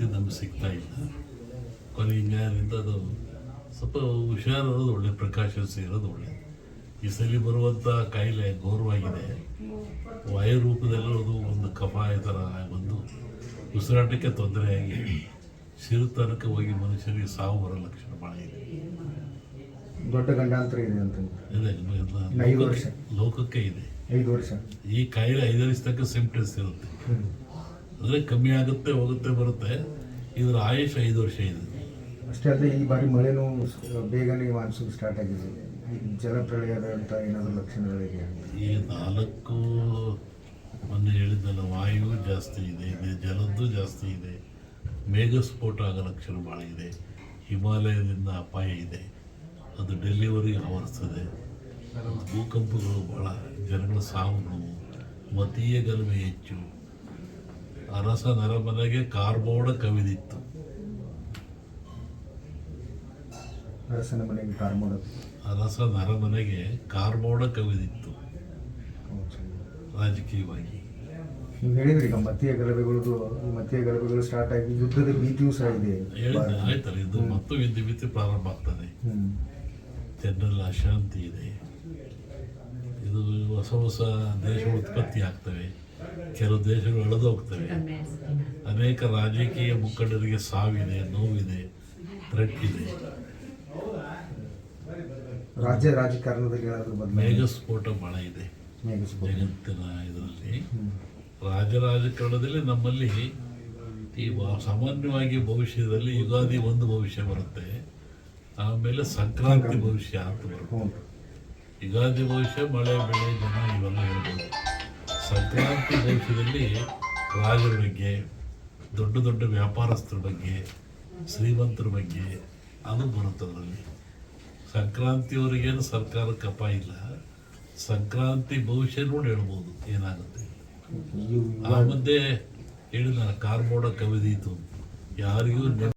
ಯಾವುದು ನಮಗೆ ಸಿಗ್ತಾ ಇಲ್ಲ. ಕೊನೆ ಇನ್ಯಾರಿಂದ ಅದು ಸ್ವಲ್ಪ ಹುಷಾರಿರೋದು ಒಳ್ಳೆ ಪ್ರಿಕಾಷನ್ಸ್ ಇರೋದು ಒಳ್ಳೆ. ಈ ಸಲ ಬರುವಂಥ ಕಾಯಿಲೆ ಘೋರವಾಗಿದೆ. ವಾಯು ರೂಪದಲ್ಲಿರೋದು ಒಂದು ಕಫಾಯ ಈ ಥರ ಒಂದು ಉಸಿರಾಟಕ್ಕೆ ತೊಂದರೆಯಾಗಿ ಸಿರುತನಕ್ಕೆ ಹೋಗಿ ಮನುಷ್ಯರಿಗೆ ಸಾವು ಬರೋ ಲಕ್ಷಣ ಭಾಳ ಇದೆ. ದೊಡ್ಡ ಗಂಡಾಂತರ ಇದೆ ಅಂತ ಇದೆ. ಲೋಕಕ್ಕೆ ಇದೆ. ಐದು ವರ್ಷ. ಈ ಕಾಯಿಲೆ ಐದು ವರ್ಷ ತನಕ ಸಿಂಪ್ಟಮ್ಸ್ ಇರುತ್ತೆ. ಅಂದರೆ ಕಮ್ಮಿ ಆಗುತ್ತೆ ಹೋಗುತ್ತೆ ಬರುತ್ತೆ. ಇದರ ಆಯುಷ್ ಐದು ವರ್ಷ ಇದೆ. ಅಷ್ಟೇ ಅಲ್ಲದೆ ಈ ಬಾರಿ ಮಳೆನೂ ಬೇಗನೆ ಮಾನ್ಸೂನ್ ಸ್ಟಾರ್ಟ್ ಆಗಿದೆ. ಜಲಪ್ರಳಯದಂಥ ಏನಾದರೂ ಲಕ್ಷಣಗಳಿಗೆ ಈ ನಾಲ್ಕು ಮೊನ್ನೆ ಹೇಳಿದ್ದಲ್ಲ ವಾಯು ಜಾಸ್ತಿ ಇದೆ ಇದೆ ಜಲದ್ದು ಜಾಸ್ತಿ ಇದೆ. ಮೇಘಸ್ಫೋಟ ಆಗೋ ಲಕ್ಷಣ ಭಾಳ ಇದೆ. ಹಿಮಾಲಯದಿಂದ ಅಪಾಯ ಇದೆ. ಅದು ಡೆಲಿವರಿ ಆವರಿಸ್ತದೆ. ಭೂಕಂಪಗಳು ಭಾಳ ಜನಗಳ ಸಾವುಗಳು ಮತೀಯ ಗಲಭೆ ಹೆಚ್ಚು. ಅರಸ ನರಮನೆಗೆ ಕಾರ್ಬೋಡ ಕವಿದಿತ್ತು. ಅರಸನ ಮನೆಗೆ ಅರಸ ನರಮನೆಗೆ ಕಾರ್ಬೋಡ ಕವಿದಿತ್ತು. ರಾಜಕೀಯವಾಗಿ. ನೀವು ಹೇಳಿದ್ರಿ ಈಗ ಮತೀಯ ಗಲಭೆಗಳು ಈ ಮತೀಯ ಗಲಭೆಗಳು ಸ್ಟಾರ್ಟ್ ಆಗಿ ಯುದ್ಧದ ಭೀತಿಯೂ ಸಹ ಇದೆ. ಆಯ್ತಲ್ಲ ಇದು ಮತ್ತು ವಿದ್ಯುತ್ ಭೀತಿ ಪ್ರಾರಂಭ ಆಗ್ತದೆ. ಜನರಲ್ಲಿ ಅಶಾಂತಿ ಇದೆ. ಇದು ಹೊಸ ಹೊಸ ದೇಶ ಉತ್ಪತ್ತಿ ಆಗ್ತವೆ. ಕೆಲವು ದೇಶಗಳು ಎಳೆದು ಹೋಗ್ತವೆ. ಅನೇಕ ರಾಜಕೀಯ ಮುಖಂಡರಿಗೆ ಸಾವಿದೆ ನೋವಿದೆ ಇದೆ ರಾಜ್ಯ ರಾಜಕಾರಣದಲ್ಲಿ ಮೇಘಸ್ಫೋಟ ಬಹಳ ಇದೆ. ಜಗತ್ತಿನ ಇದರಲ್ಲಿ. ರಾಜ್ಯ ರಾಜಕಾರಣದಲ್ಲಿ ನಮ್ಮಲ್ಲಿ ಈ ಸಾಮಾನ್ಯವಾಗಿ ಭವಿಷ್ಯದಲ್ಲಿ ಯುಗಾದಿ ಒಂದು ಭವಿಷ್ಯ ಬರುತ್ತೆ. ಆಮೇಲೆ ಸಂಕ್ರಾಂತಿ ಭವಿಷ್ಯ ಅಂತ ಬರುತ್ತೆ. ಯುಗಾದಿ ಭವಿಷ್ಯ ಮಳೆ ಬೆಳೆ ಜನ ಇವೆಲ್ಲ ಹೇಳ್ಬೋದು. ಸಂಕ್ರಾಂತಿ ಭವಿಷ್ಯದಲ್ಲಿ ರಾಜರ ಬಗ್ಗೆ ದೊಡ್ಡ ದೊಡ್ಡ ವ್ಯಾಪಾರಸ್ಥರ ಬಗ್ಗೆ ಶ್ರೀಮಂತರ ಬಗ್ಗೆ ಅದು ಬರುತ್ತೆ ಅದರಲ್ಲಿ. ಸಂಕ್ರಾಂತಿಯವರಿಗೇನು ಸರ್ಕಾರ ಅಪಾಯ ಇಲ್ಲ. ಸಂಕ್ರಾಂತಿ ಭವಿಷ್ಯ ನೋಡಿ ಹೇಳ್ಬೋದು ಏನಾಗುತ್ತೆ. ಆ ಮಧ್ಯೆ ಹೇಳಿದ ಕಾರ್ಬೋಡ ಕವಿದೀತು ಯಾರಿಗೂ